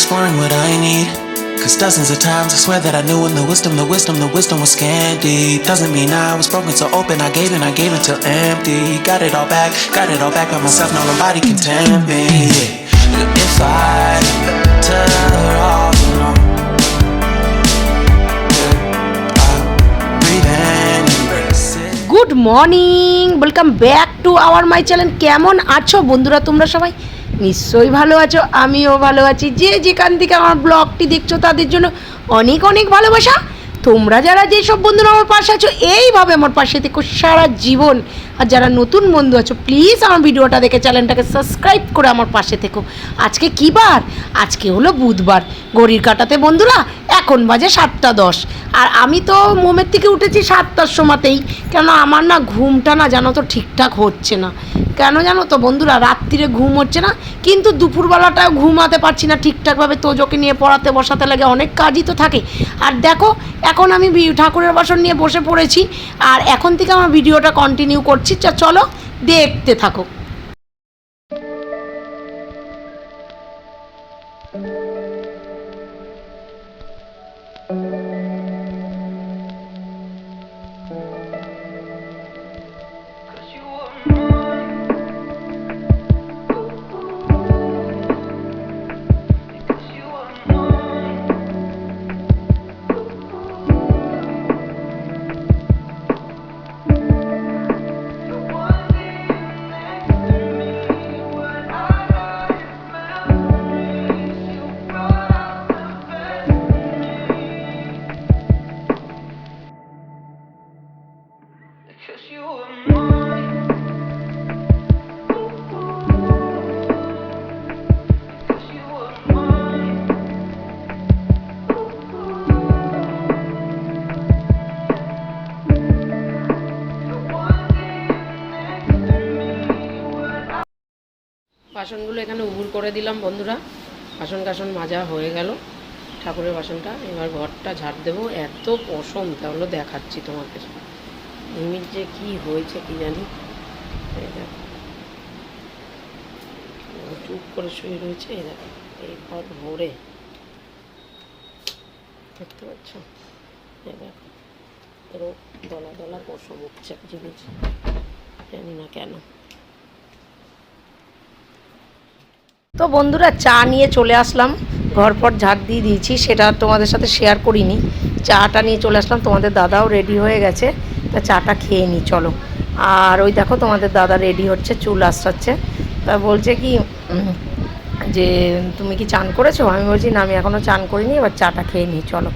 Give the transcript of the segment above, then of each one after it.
Exploring what I need. Cause dozens of times I swear that I knew when the wisdom, the wisdom, the wisdom was scanty. Doesn't mean I was broken so open, I gave and I gave until empty. Got it all back, got it all back by myself, now nobody can tempt me. If I good morning. Welcome back to our my channel কেমন আছো বন্ধুরা তোমরা সবাই? নিশ্চয়ই ভালো আছো, আমিও ভালো আছি। যে যেখান থেকে আমার ব্লগটি দেখছ তাদের জন্য অনেক অনেক ভালোবাসা। তোমরা যারা যেসব বন্ধুরা আমার পাশে আছো, এইভাবে আমার পাশে থেকো সারা জীবন। আর যারা নতুন বন্ধু আছো প্লিজ আমার ভিডিওটা দেখে চ্যানেলটাকে সাবস্ক্রাইব করে আমার পাশে থেকো। আজকে কী বার? আজকে হলো বুধবার। ঘড়ির কাটাতে বন্ধুরা, এখন বাজে সাতটা দশ। আর আমি তো মোমের থেকে উঠেছি সাতটার সময়তেই। কেন আমার না ঘুমটা না জানো তো ঠিকঠাক হচ্ছে না। কেন জানো তো বন্ধুরা, রাত্রিরে ঘুম হচ্ছে না। কিন্তু দুপুরবেলাটাও ঘুমাতে পারছি না ঠিকঠাকভাবে, তোজোকে নিয়ে পড়াতে বসাতে লাগে, অনেক কাজই তো থাকে। আর দেখো, এখন আমি ঠাকুরের বাসন নিয়ে বসে পড়েছি। আর এখন থেকে আমার ভিডিওটা কন্টিনিউ করছি। চলো দেখতে থাকো। বাসনগুলো এখানে উবুর করে দিলাম বন্ধুরা। বাসন কাসন মাজা হয়ে গেল। ঠাকুরের বাসনটা এবার ঘরটা ঝাড় দেবো। এত পশম, তাহলে দেখাচ্ছি তোমাকে এমনির যে কি হয়েছে কি জানি। চুপ করে শুয়ে রয়েছে, এই দেখো। এই ঘর ভরে। দেখতে পাচ্ছ? এই দেখো। এরও দলা দলা পশম উঠছে, জিনিস। জানি না কেন। তো বন্ধুরা, চা নিয়ে চলে আসলাম। ঘর পর ঝাড় দিয়ে দিয়েছি, সেটা তোমাদের সাথে শেয়ার করিনি। চাটা নিয়ে চলে আসলাম, তোমাদের দাদাও রেডি হয়ে গেছে। তা চাটা খেয়ে নিই চলো। আর ওই দেখো, তোমাদের দাদা রেডি হচ্ছে, চুল আসাচ্ছে তা বলছে কি যে তুমি কি চান করেছ? আমি বলছি, না, আমি এখনও চান করিনি, এবার চাটা খেয়ে নিই চলো।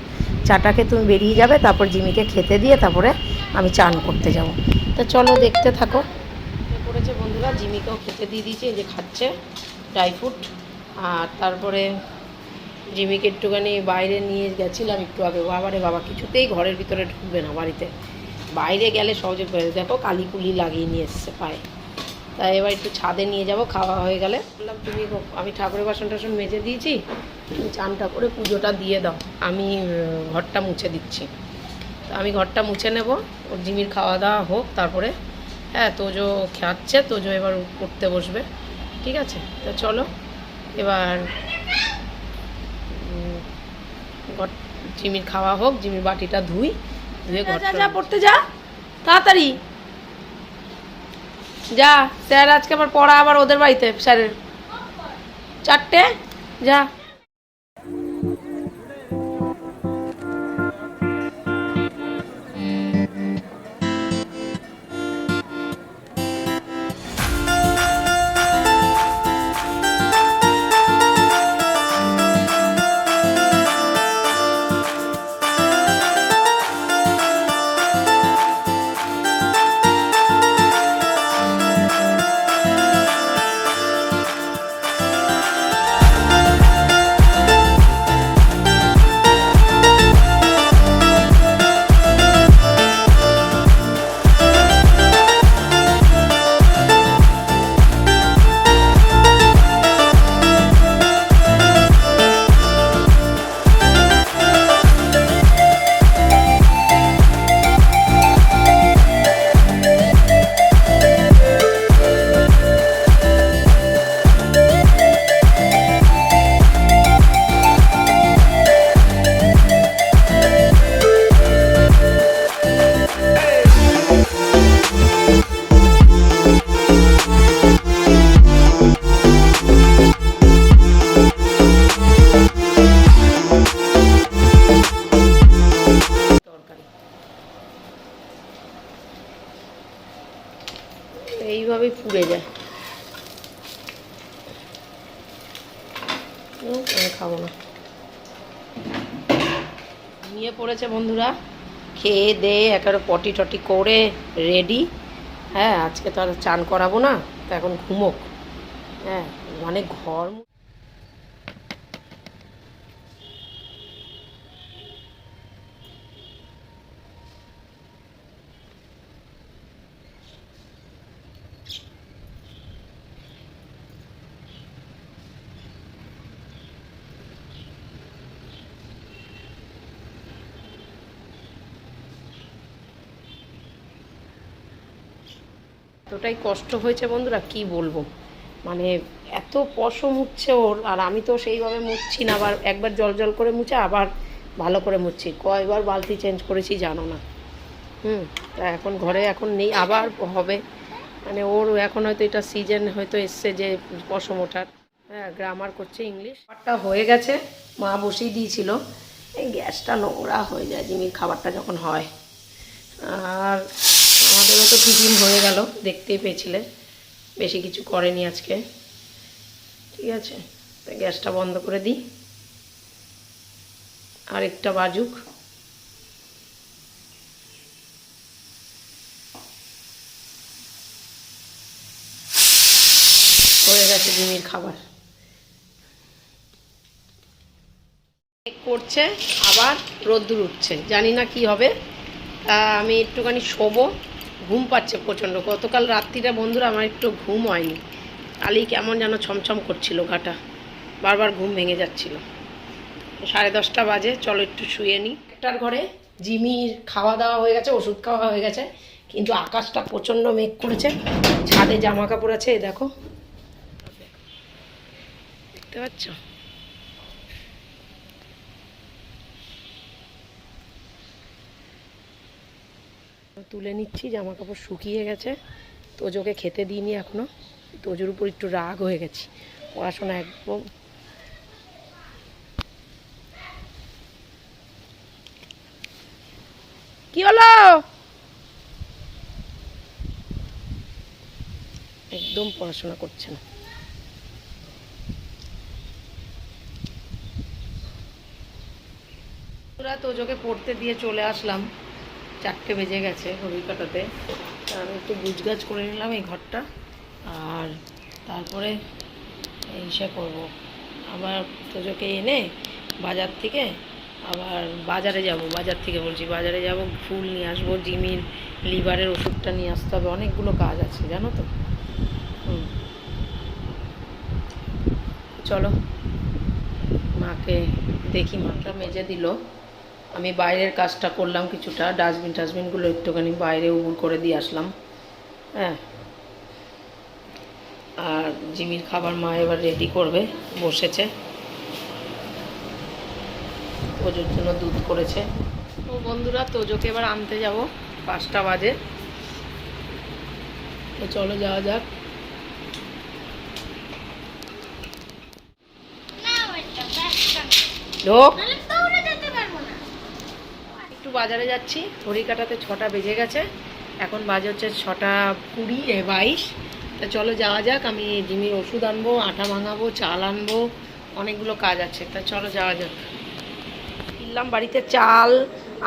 চাটাকে তুমি বেরিয়ে যাবে, তারপর জিমিকে খেতে দিয়ে তারপরে আমি চান করতে যাব। তা চলো, দেখতে থাকো। করেছে বন্ধুরা, জিমিকেও খেতে দিয়ে দিয়েছে যে খাচ্ছে। Dry fruit. আর তারপরে জিমিকে একটুখানি বাইরে নিয়ে গেছিলাম একটু আগে। বাবারে বাবা, কিছুতেই ঘরের ভিতরে ঢুকবে না বাড়িতে। বাইরে গেলে সহজে দেখো কালিকুলি লাগিয়ে নিয়ে এসছে পায়ে। তাই এবার একটু ছাদে নিয়ে যাব, খাওয়া হয়ে গেলে। বললাম, তুমি আমি ঠাকুরের বাসন টাসন মেজে দিয়েছি। তুমি চানটা করে পুজোটা দিয়ে দাও। আমি ঘরটা মুছে দিচ্ছি। তো আমি ঘরটা মুছে নেব। ওর জিমির খাওয়া দাওয়া হোক, তারপরে হ্যাঁ তোজো খাচ্ছে তোজো এবার পড়তে বসবে। ঠিক আছে? তো চলো এবার জিমির খাওয়া হোক জিমির বাটিটা ধুই ধুয়ে যা পড়তে যা তাড়াতাড়ি। যা স্যার আজকে আবার পড়া আবার ওদের বাড়িতে স্যারের। চারটে? যা। পড়েছে বন্ধুরা? খেয়ে দে একেবারে পটি টটি করে রেডি হ্যাঁ আজকে তো আর চান করাবো না, তো এখন ঘুমোক। হ্যাঁ মানে ঘর এতটাই কষ্ট হয়েছে বন্ধুরা, কি বলব? মানে এত পশম উঠছে ওর, আর আমি তো সেইভাবে মুছছি না, আবার একবার জল জল করে মুছে আবার ভালো করে মুছছি। কয়বার বালতি চেঞ্জ করেছি জানো না। হুম, তা এখন ঘরে এখন নেই, আবার হবে। মানে ওর এখন হয়তো এটা সিজন হয়তো এসছে যে পশম ওঠার। হ্যাঁ গ্রামার করছে ইংলিশ খাবারটা হয়ে গেছে, মা বসিয়ে দিয়েছিল। এই গ্যাসটা নোংরা হয়ে যায়, জিমির খাবারটা যখন হয়। আর আমাদেরও তো টিফিন হয়ে গেল, দেখতেই পেয়েছিলে। বেশি কিছু করেনি আজকে। ঠিক আছে গ্যাসটা বন্ধ করে দিই। আরেকটা বাজুক। হয়ে গেছে ডিমের খাবার। করছে, আবার রোদ্দুর উঠছে। জানি না কি হবে। তা আমি একটুখানি শোবো। ঘুম পাচ্ছে প্রচণ্ড। গতকাল রাত্রিটা বন্ধুরা আমার একটু ঘুম হয়নি। কালি কেমন যেন ছমছম করছিল ঘাটা। বারবার ঘুম ভেঙে যাচ্ছিল। সাড়ে দশটা বাজে, চলো একটু শুয়ে নিই একটার ঘরে জিমির খাওয়া দাওয়া হয়ে গেছে, ওষুধ খাওয়া হয়ে গেছে, কিন্তু আকাশটা প্রচণ্ড মেঘ করেছে। ছাদে জামা কাপড় আছে দেখো। দেখতে পাচ্ছ? তুলে নিচ্ছি জামা কাপড় শুকিয়ে গেছে। তোজোকে খেতে দিইনি এখনও। তোজোর উপর একটু রাগ হয়ে গেছি। পড়াশোনা একদম। কি হলো? একদম পড়াশোনা করছে না। তোজোকে পড়তে দিয়ে চলে আসলাম। চারটে বেজে গেছে ঘড়ি কাটাতে আমি একটু গুজগাছ করে নিলাম এই ঘরটা, আর তারপরে ইসে করব। আবার তোজোকে এনে বাজার থেকে আবার বাজারে যাব, বাজার থেকে বলছি, বাজারে যাব, ফুল নিয়ে আসব জিমির লিভারের ওষুধটা নিয়ে আসতে হবে, অনেকগুলো কাজ আছে, জানো তো। চলো, মাকে দেখি মাটা মেজে দিল। আমি বাইরের কাজটা করলাম কিছুটা ডাস্টবিন টাস্টবিনগুলো একটুখানি বাইরে উবুর করে দিয়ে আসলাম। হ্যাঁ। আর জিমির খাবার মা এবার রেডি করবে বসেছে। তোজোর জন্য দুধ করেছে। তো বন্ধুরা তোজোকে এবার আনতে যাব। পাঁচটা বাজে। তো চলো যাওয়া যাক। ঢোক। বাজারে যাচ্ছি। ঘড়ি কাটাতে ছটা বেজে গেছে। এখন বাজে হচ্ছে ছটা কুড়ি, এ বাইশ। তা চলো যাওয়া যাক, আমি জিমির ওষুধ আনব, আটা ভাঙাবো, চাল আনব, অনেকগুলো কাজ আছে। তা চলো যাওয়া যাক। কিনলাম বাড়িতে চাল,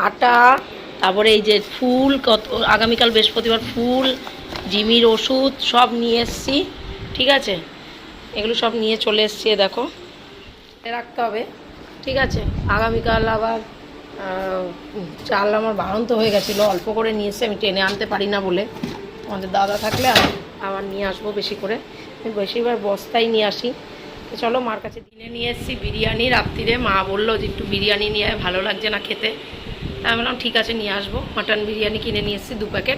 আটা, তারপরে এই যে ফুল, কত, আগামীকাল বৃহস্পতিবার ফুল, জিমির ওষুধ, সব নিয়ে এসছি। ঠিক আছে? এগুলো সব নিয়ে চলে এসছি দেখো। রাখতে হবে। ঠিক আছে? আগামীকাল আবার চাল আমার বাড়ন্ত হয়ে গেছিল। অল্প করে নিয়ে এসে আমি টেনে আনতে পারি না বলে। আমাদের দাদা থাকলে আবার নিয়ে আসব বেশি করে। আমি বেশিরভাগ বস্তাই নিয়ে আসি। তো চলো, মার কাছে দিনে নিয়ে এসেছি বিরিয়ানি। রাত্রিরে মা বলল যে, একটু বিরিয়ানি নিয়ে ভালো লাগছে না খেতে। আমি বললাম, ঠিক আছে, নিয়ে আসব। মাটন বিরিয়ানি কিনে নিয়ে এসেছি দু প্যাকেট।